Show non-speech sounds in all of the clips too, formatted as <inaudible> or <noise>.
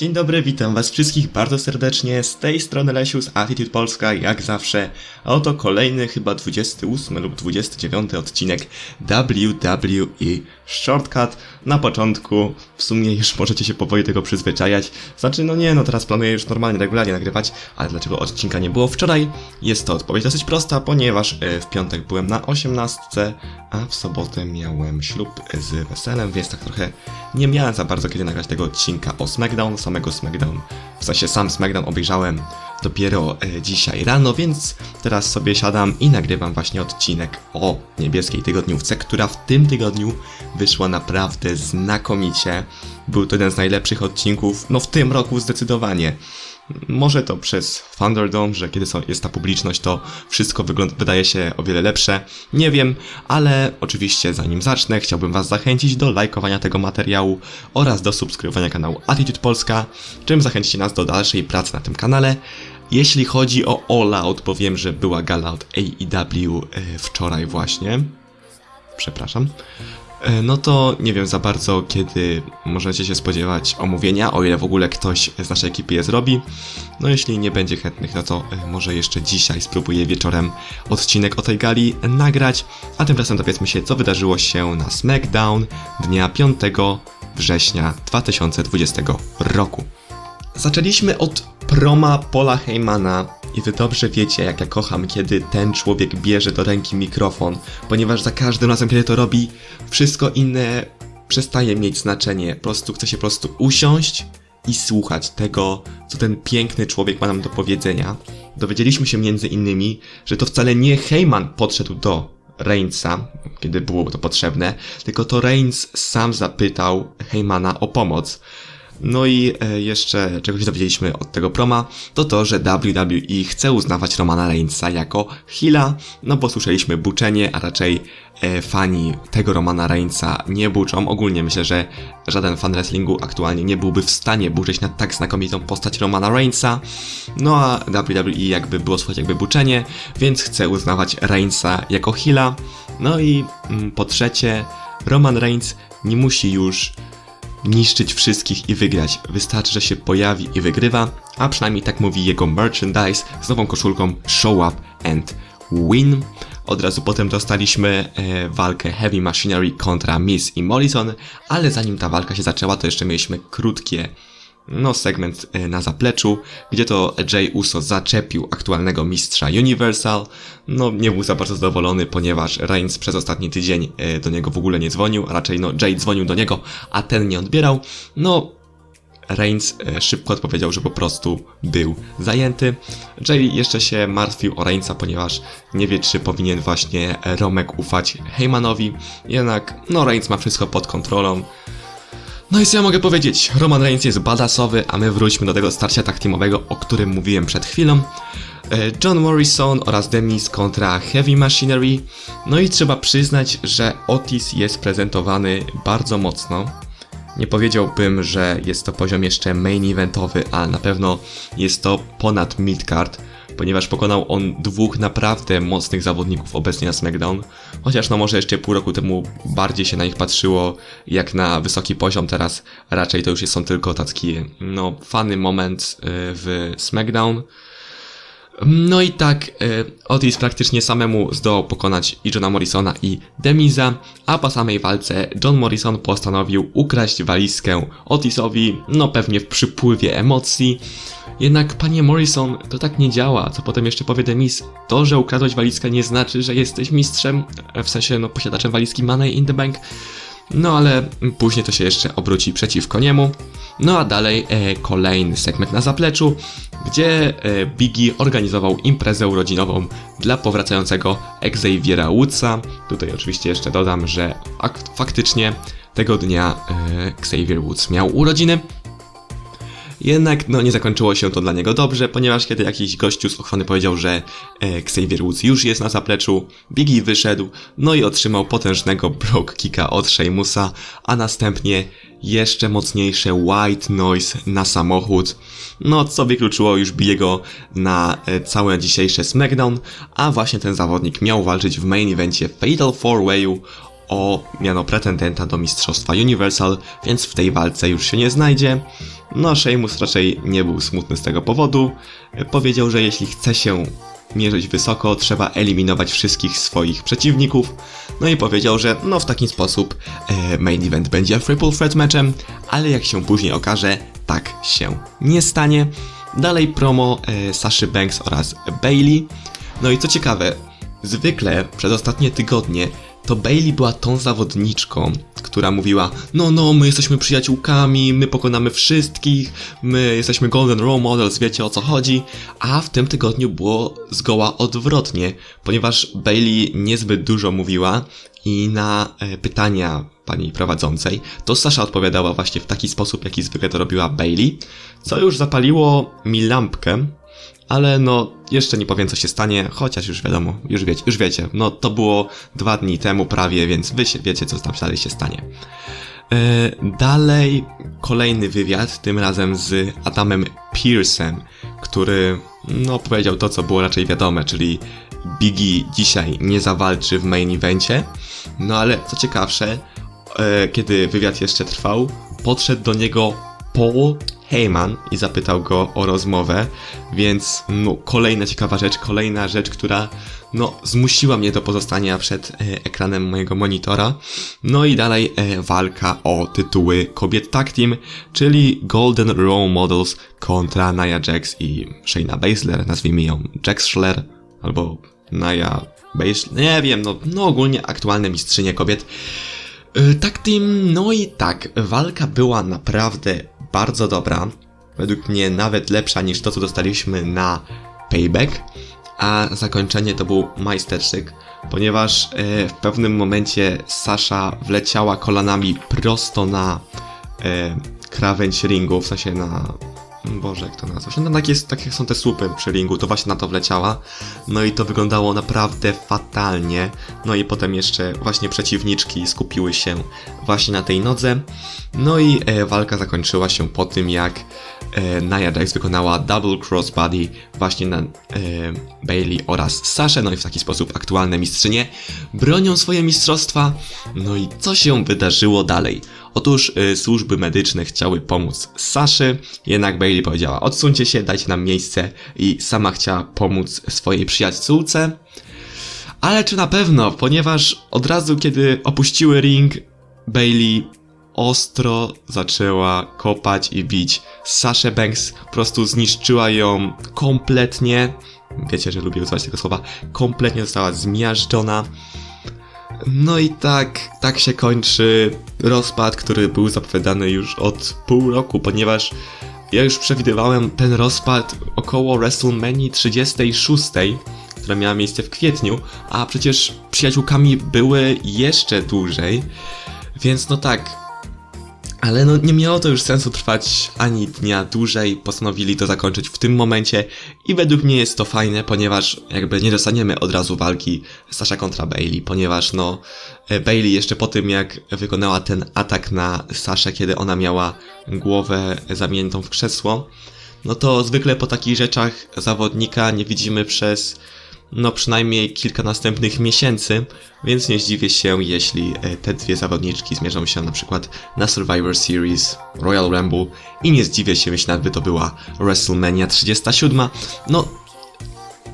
Dzień dobry, witam was wszystkich bardzo serdecznie. Z tej strony Lesiu z Attitude Polska, jak zawsze. A oto kolejny, chyba 28 lub 29 odcinek WWE Shortcut. Na początku, w sumie już możecie się powoli tego przyzwyczajać. Znaczy, no nie, no teraz planuję już normalnie, regularnie nagrywać, ale dlaczego odcinka nie było wczoraj? Jest to odpowiedź dosyć prosta, ponieważ e, w piątek byłem na 18, a w sobotę miałem ślub z weselem, więc tak trochę nie miałem za bardzo kiedy nagrać tego odcinka o SmackDown, samego SmackDown. W sensie sam SmackDown obejrzałem dopiero e, dzisiaj rano, więc teraz sobie siadam i nagrywam właśnie odcinek o niebieskiej tygodniówce, która w tym tygodniu wyszła naprawdę znakomicie. Był to jeden z najlepszych odcinków, no w tym roku zdecydowanie. Może to przez Thunderdome, że kiedy są, jest ta publiczność, to wszystko wygląda, wydaje się o wiele lepsze. Nie wiem, ale oczywiście zanim zacznę, chciałbym Was zachęcić do lajkowania tego materiału oraz do subskrybowania kanału Attitude Polska, czym zachęcicie nas do dalszej pracy na tym kanale. Jeśli chodzi o All Out, bo wiem, że była gala od AEW wczoraj właśnie. Przepraszam. E, No to nie wiem za bardzo, kiedy możecie się spodziewać omówienia, o ile w ogóle ktoś z naszej ekipy je zrobi. No jeśli nie będzie chętnych, no to e, może jeszcze dzisiaj spróbuję wieczorem odcinek o tej gali nagrać. A tymczasem dowiedzmy się, co wydarzyło się na SmackDown dnia 5 września 2020 roku. Zaczęliśmy od proma Paula Heymana i wy dobrze wiecie, jak ja kocham, kiedy ten człowiek bierze do ręki mikrofon, ponieważ za każdym razem, kiedy to robi, wszystko inne przestaje mieć znaczenie. Po prostu chce się po prostu usiąść i słuchać tego, co ten piękny człowiek ma nam do powiedzenia. Dowiedzieliśmy się między innymi, że to wcale nie Heyman podszedł do Reignsa, kiedy było to potrzebne, tylko to Reigns sam zapytał Heymana o pomoc. No i e, jeszcze czegoś dowiedzieliśmy od tego proma, to to, że WWE chce uznawać Romana Reignsa jako heala, no bo słyszeliśmy buczenie, a raczej e, fani tego Romana Reignsa nie buczą. Ogólnie myślę, że żaden fan wrestlingu aktualnie nie byłby w stanie buczyć na tak znakomitą postać Romana Reignsa. No a WWE jakby było słuchać jakby buczenie, więc chce uznawać Reignsa jako heala. No i mm, po trzecie, Roman Reigns nie musi już niszczyć wszystkich i wygrać. Wystarczy, że się pojawi i wygrywa, a przynajmniej tak mówi jego merchandise z nową koszulką Show Up and Win. Od razu potem dostaliśmy e, walkę Heavy Machinery kontra Miss i Morrison, ale zanim ta walka się zaczęła, to jeszcze mieliśmy krótkie no, segment e, na zapleczu, gdzie to Jay Uso zaczepił aktualnego mistrza Universal. No, nie był za bardzo zadowolony, ponieważ Reigns przez ostatni tydzień e, do niego w ogóle nie dzwonił, a raczej no, Jay dzwonił do niego, a ten nie odbierał. No, Reigns e, szybko odpowiedział, że po prostu był zajęty. Jay jeszcze się martwił o Reignsa, ponieważ nie wie, czy powinien właśnie Romek ufać Heymanowi. Jednak, no, Reigns ma wszystko pod kontrolą. No i co ja mogę powiedzieć? Roman Reigns jest badassowy, a my wróćmy do tego starcia tak teamowego, o którym mówiłem przed chwilą. E, John Morrison oraz Demis kontra Heavy Machinery. No i trzeba przyznać, że Otis jest prezentowany bardzo mocno. Nie powiedziałbym, że jest to poziom jeszcze main eventowy, ale na pewno jest to ponad midcard, ponieważ pokonał on dwóch naprawdę mocnych zawodników obecnie na SmackDown. Chociaż no może jeszcze pół roku temu bardziej się na nich patrzyło jak na wysoki poziom, teraz raczej to już są tylko taki no fany moment y, w SmackDown. No i tak, e, Otis praktycznie samemu zdołał pokonać i Johna Morrisona i Demiza, a po samej walce John Morrison postanowił ukraść walizkę Otisowi, no pewnie w przypływie emocji. Jednak, panie Morrison, to tak nie działa, co potem jeszcze powie Demis. To, że ukradłeś walizkę nie znaczy, że jesteś mistrzem, w sensie, no, posiadaczem walizki Money in the Bank. No ale później to się jeszcze obróci przeciwko niemu. No a dalej e, kolejny segment na zapleczu, gdzie e, Biggie organizował imprezę urodzinową dla powracającego Xaviera Woodsa. Tutaj oczywiście jeszcze dodam, że ak- faktycznie tego dnia e, Xavier Woods miał urodziny. Jednak no, nie zakończyło się to dla niego dobrze, ponieważ kiedy jakiś gościu z ochrony powiedział, że e, Xavier Woods już jest na zapleczu, Biggie wyszedł, no i otrzymał potężnego block kicka od Sheamusa, a następnie jeszcze mocniejsze white noise na samochód, no co wykluczyło już Biego na e, całe dzisiejsze SmackDown, a właśnie ten zawodnik miał walczyć w main evencie Fatal 4-Wayu o miano pretendenta do Mistrzostwa Universal, więc w tej walce już się nie znajdzie. No, Sheamus raczej nie był smutny z tego powodu. Powiedział, że jeśli chce się mierzyć wysoko, trzeba eliminować wszystkich swoich przeciwników. No i powiedział, że no w taki sposób e, main event będzie triple threat matchem, ale jak się później okaże, tak się nie stanie. Dalej promo e, Saszy Banks oraz Bailey. No i co ciekawe, zwykle przez ostatnie tygodnie to Bailey była tą zawodniczką, która mówiła: No, no, my jesteśmy przyjaciółkami, my pokonamy wszystkich, my jesteśmy Golden Role Models, wiecie o co chodzi. A w tym tygodniu było zgoła odwrotnie, ponieważ Bailey niezbyt dużo mówiła i na e, pytania pani prowadzącej, to Sasha odpowiadała właśnie w taki sposób, jaki zwykle to robiła Bailey, co już zapaliło mi lampkę, ale no, jeszcze nie powiem co się stanie, chociaż już wiadomo, już wiecie, już wiecie, no to było dwa dni temu prawie, więc wy się wiecie co tam dalej się stanie. E, dalej kolejny wywiad, tym razem z Adamem Pearsem, który no powiedział to co było raczej wiadome, czyli Biggie dzisiaj nie zawalczy w main evencie, no ale co ciekawsze, e, kiedy wywiad jeszcze trwał, podszedł do niego Paul Heyman i zapytał go o rozmowę, więc no, kolejna ciekawa rzecz, kolejna rzecz, która no, zmusiła mnie do pozostania przed e, ekranem mojego monitora. No i dalej e, walka o tytuły kobiet tag team, czyli Golden Role Models kontra Nia Jax i Shayna Baszler, nazwijmy ją Jax Schler, albo Nia Baszler, nie wiem, no, no ogólnie aktualne mistrzynie kobiet. Tag team, no i tak, walka była naprawdę bardzo dobra. Według mnie nawet lepsza niż to, co dostaliśmy na Payback. A zakończenie to był majstersztyk, ponieważ e, w pewnym momencie Sasha wleciała kolanami prosto na e, krawędź ringu, w sensie na... Boże, jak to nazwać? No takie, takie są te słupy przy ringu, to właśnie na to wleciała. No i to wyglądało naprawdę fatalnie. No i potem jeszcze właśnie przeciwniczki skupiły się właśnie na tej nodze. No i e, walka zakończyła się po tym, jak e, Nia Jax wykonała double crossbody właśnie na e, Bailey oraz Saszę, no i w taki sposób aktualne mistrzynie bronią swoje mistrzostwa. No i co się wydarzyło dalej? Otóż e, służby medyczne chciały pomóc Saszy, jednak Bailey powiedziała odsuńcie się, dajcie nam miejsce i sama chciała pomóc swojej przyjaciółce. Ale czy na pewno, ponieważ od razu kiedy opuściły ring, Bailey ostro zaczęła kopać i bić Saszę Banks, po prostu zniszczyła ją kompletnie. Wiecie, że lubię używać tego słowa. Kompletnie została zmiażdżona. No i tak, tak się kończy rozpad, który był zapowiadany już od pół roku, ponieważ ja już przewidywałem ten rozpad około WrestleMania 36, która miała miejsce w kwietniu, a przecież przyjaciółkami były jeszcze dłużej. Więc no tak. Ale no nie miało to już sensu trwać ani dnia dłużej, postanowili to zakończyć w tym momencie i według mnie jest to fajne, ponieważ jakby nie dostaniemy od razu walki Sasha kontra Bailey, ponieważ no e, Bailey jeszcze po tym jak wykonała ten atak na Saszę, kiedy ona miała głowę zamiętą w krzesło, no to zwykle po takich rzeczach zawodnika nie widzimy przez no przynajmniej kilka następnych miesięcy, więc nie zdziwię się, jeśli e, te dwie zawodniczki zmierzą się na przykład na Survivor Series, Royal Rumble i nie zdziwię się, jeśli nawet to była WrestleMania 37. No,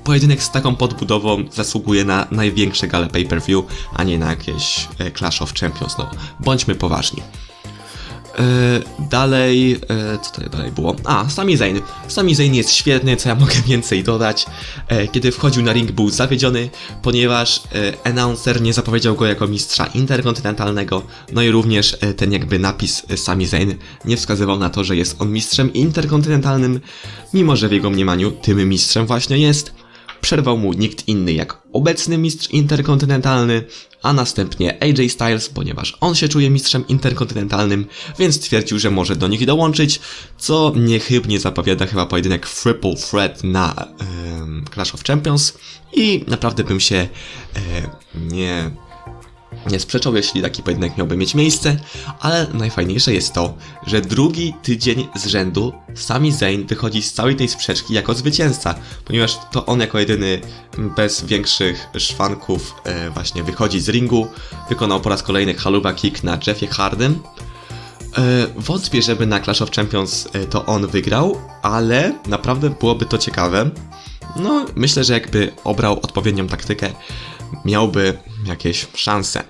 pojedynek z taką podbudową zasługuje na największe gale pay-per-view, a nie na jakieś e, Clash of Champions, no bądźmy poważni. E, dalej, e, co tutaj dalej było? A, Sami Zayn. Sami Zayn jest świetny, co ja mogę <laughs> więcej dodać. E, kiedy wchodził na ring był zawiedziony, ponieważ e, announcer nie zapowiedział go jako mistrza interkontynentalnego, no i również e, ten jakby napis Sami Zayn nie wskazywał na to, że jest on mistrzem interkontynentalnym, mimo że w jego mniemaniu tym mistrzem właśnie jest. Przerwał mu nikt inny jak obecny mistrz interkontynentalny, a następnie AJ Styles, ponieważ on się czuje mistrzem interkontynentalnym, więc stwierdził, że może do nich dołączyć, co niechybnie zapowiada chyba pojedynek Triple Threat na Clash of Champions i naprawdę bym się e, nie nie sprzeczał, jeśli taki pojedynek miałby mieć miejsce, ale najfajniejsze jest to, że drugi tydzień z rzędu Sami Zayn wychodzi z całej tej sprzeczki jako zwycięzca, ponieważ to on jako jedyny bez większych szwanków e, właśnie wychodzi z ringu, wykonał po raz kolejny haluba kick na Jeffie Hardym, E, wątpię, żeby na Clash of Champions e, to on wygrał, ale naprawdę byłoby to ciekawe. No, myślę, że jakby obrał odpowiednią taktykę, miałby jakieś szanse.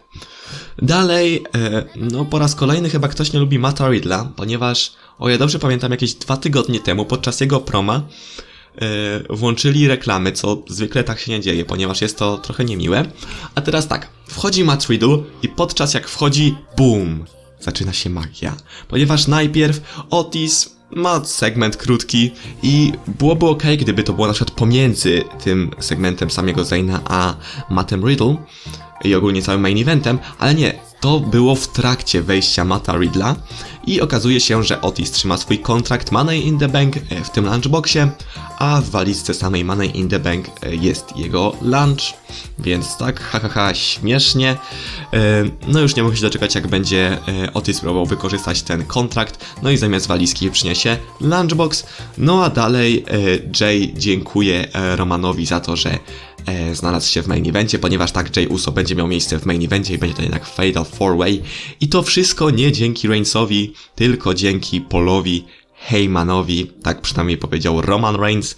Dalej, e, no po raz kolejny chyba ktoś nie lubi Mata Ridla, ponieważ, o ja dobrze pamiętam, jakieś dwa tygodnie temu podczas jego proma e, włączyli reklamy, co zwykle tak się nie dzieje, ponieważ jest to trochę niemiłe. A teraz tak, wchodzi Matt Riddle i podczas jak wchodzi, BOOM! Zaczyna się magia. Ponieważ najpierw Otis ma segment krótki i byłoby ok, gdyby to było na przykład pomiędzy tym segmentem samego Zayna a Mattem Riddle i ogólnie całym main eventem, ale nie, to było w trakcie wejścia Mata Riddla i okazuje się, że Otis trzyma swój kontrakt Money in the Bank e, w tym lunchboxie, a w walizce samej Money in the Bank e, jest jego lunch, więc tak, hahaha, ha, ha, śmiesznie. E, No już nie mogę się doczekać, jak będzie Otis próbował wykorzystać ten kontrakt, no i zamiast walizki przyniesie lunchbox. No a dalej Jay dziękuje Romanowi za to, że e, znalazł się w main evencie, ponieważ tak Jay Uso będzie miał miejsce w main evencie i będzie to jednak Fatal 4-Way. I to wszystko nie dzięki Reignsowi, tylko dzięki Polowi Heymanowi, tak przynajmniej powiedział Roman Reigns.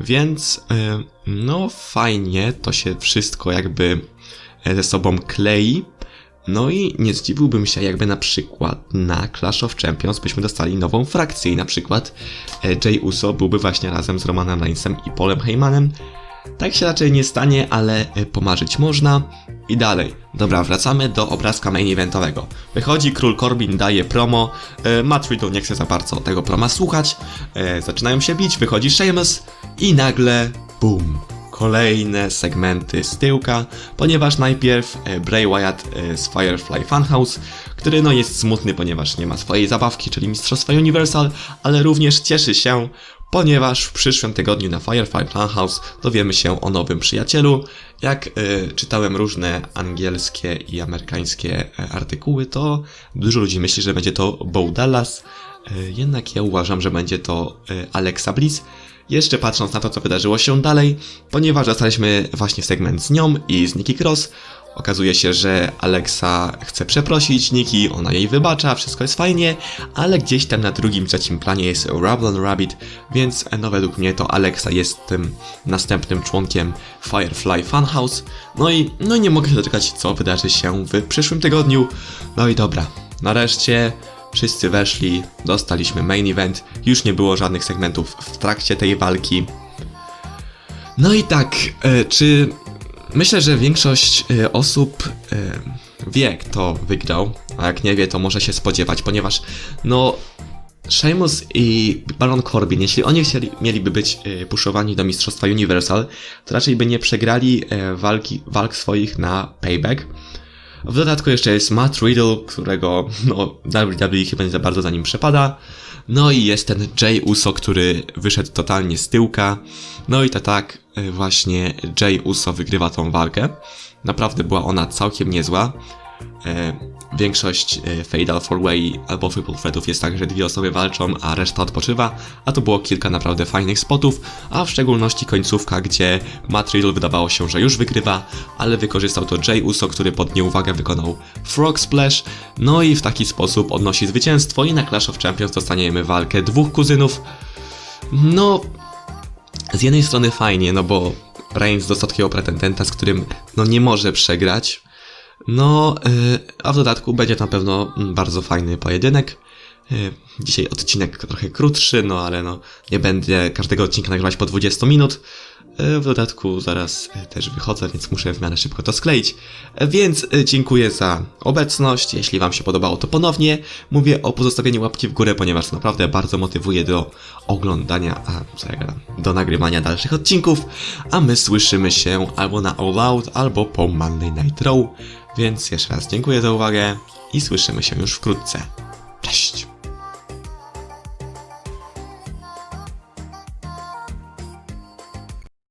Więc e, no fajnie, to się wszystko jakby e, ze sobą klei. No i nie zdziwiłbym się, jakby na przykład na Clash of Champions byśmy dostali nową frakcję i na przykład e, Jay Uso byłby właśnie razem z Romanem Reignsem i Polem Heymanem. Tak się raczej nie stanie, ale e, pomarzyć można. I dalej. Dobra, wracamy do obrazka main eventowego. Wychodzi Król Corbin, daje promo. E, Matt Riddle nie chce za bardzo tego proma słuchać. E, zaczynają się bić, wychodzi Sheamus i nagle BUM! Kolejne segmenty z tyłka, ponieważ najpierw e, Bray Wyatt e, z Firefly Funhouse, który no jest smutny, ponieważ nie ma swojej zabawki, czyli Mistrzostwa Universal, ale również cieszy się, ponieważ w przyszłym tygodniu na Firefly Funhouse dowiemy się o nowym przyjacielu. Jak e, czytałem różne angielskie i amerykańskie e, artykuły, to dużo ludzi myśli, że będzie to Bo Dallas, e, jednak ja uważam, że będzie to e, Alexa Bliss. Jeszcze patrząc na to, co wydarzyło się dalej, ponieważ dostaliśmy właśnie segment z nią i z Nikki Cross, okazuje się, że Alexa chce przeprosić Nikki, ona jej wybacza, wszystko jest fajnie, ale gdzieś tam na drugim, trzecim planie jest Rablon Rabbit, więc no według mnie to Alexa jest tym następnym członkiem Firefly Funhouse. No i no i nie mogę się doczekać, co wydarzy się w przyszłym tygodniu. No i dobra, nareszcie Wszyscy weszli, dostaliśmy main event, już nie było żadnych segmentów w trakcie tej walki. No i tak, e, czy myślę, że większość e, osób e, wie, kto wygrał, a jak nie wie, to może się spodziewać, ponieważ no Sheamus i Baron Corbin, jeśli oni chcieli, mieliby być puszowani do Mistrzostwa Universal, to raczej by nie przegrali walki, walk swoich na Payback. W dodatku jeszcze jest Matt Riddle, którego no, WWE chyba nie za bardzo za nim przepada. No i jest ten Jay Uso, który wyszedł totalnie z tyłka. No i to tak e, właśnie Jay Uso wygrywa tą walkę. Naprawdę była ona całkiem niezła. E, większość e, Fatal 4-Way albo Triple Threatów jest tak, że dwie osoby walczą, a reszta odpoczywa, a tu było kilka naprawdę fajnych spotów, a w szczególności końcówka, gdzie Matt Riddle wydawało się, że już wygrywa, ale wykorzystał to Jay Uso, który pod nieuwagę wykonał Frog Splash, no i w taki sposób odnosi zwycięstwo i na Clash of Champions dostaniemy walkę dwóch kuzynów. No, z jednej strony fajnie, no bo Reigns dostał takiego pretendenta, z którym no nie może przegrać, no, y, a w dodatku będzie na pewno mm, bardzo fajny pojedynek. Y, Dzisiaj odcinek trochę krótszy, no ale no nie będę każdego odcinka nagrywać po 20 minut. Y, W dodatku zaraz też wychodzę, więc muszę w miarę szybko to skleić. Więc dziękuję za obecność. Jeśli Wam się podobało, to ponownie mówię o pozostawieniu łapki w górę, ponieważ naprawdę bardzo motywuje do oglądania, a co ja gadam, do nagrywania dalszych odcinków. A my słyszymy się albo na All Out, albo po Monday Night Raw. Więc jeszcze raz dziękuję za uwagę i słyszymy się już wkrótce. Cześć!